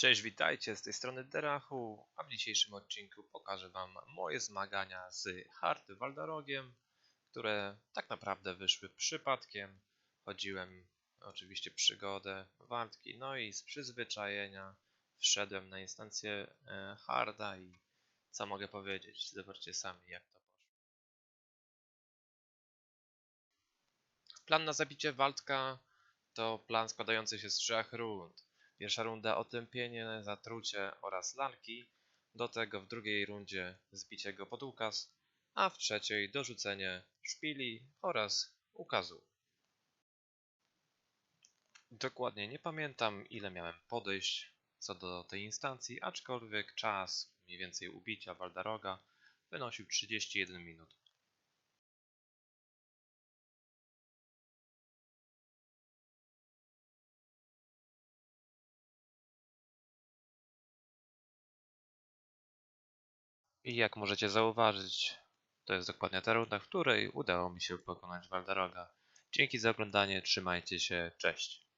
Cześć, witajcie, z tej strony Derachu, a w dzisiejszym odcinku pokażę Wam moje zmagania z Hard Waldarogiem, które tak naprawdę wyszły przypadkiem. Chodziłem oczywiście przygodę, walki, no i z przyzwyczajenia wszedłem na instancję e, Harda i co mogę powiedzieć, zobaczcie sami jak to poszło. Plan na zabicie Waldka to plan składający się z trzech rund. Pierwsza runda otępienie, zatrucie oraz lalki. Do tego w drugiej rundzie zbicie go pod ukaz, a w trzeciej dorzucenie szpili oraz ukazu. Dokładnie nie pamiętam ile miałem podejść co do tej instancji, aczkolwiek czas mniej więcej ubicia Waldaroga wynosił 31 minut. I jak możecie zauważyć, to jest dokładnie ta runda, w której udało mi się pokonać Waldaroga. Dzięki za oglądanie, trzymajcie się, cześć.